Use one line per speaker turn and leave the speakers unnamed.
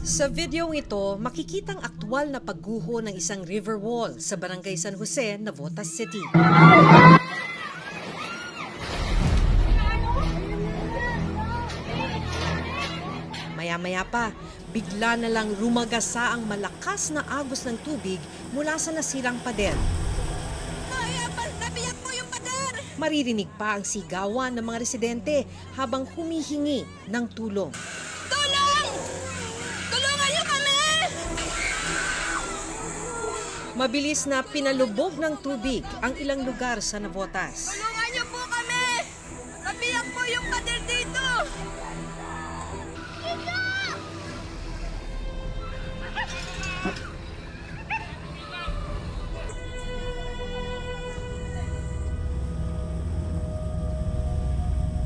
Sa videong ito, makikitang aktwal na pagguho ng isang river wall sa Barangay San Jose, Navotas City. Maya-maya pa, bigla na lang rumagasa ang malakas na agos ng tubig mula sa nasirang pader! Maririnig pa ang sigawan ng mga residente habang humihingi ng tulong.
Tulong!
Mabilis na pinalubog ng tubig ang ilang lugar sa Navotas.